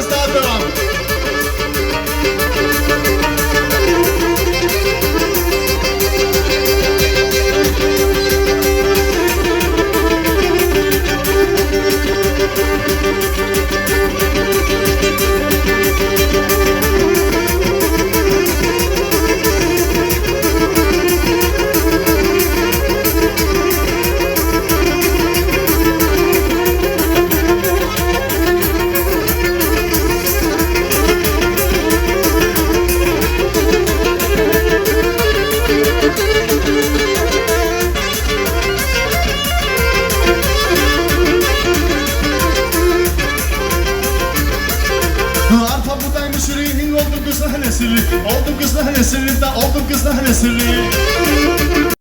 Amsterdam. nesili Oldum kızlar nesili Oldum kızlar nesili Oldum kızlar nesili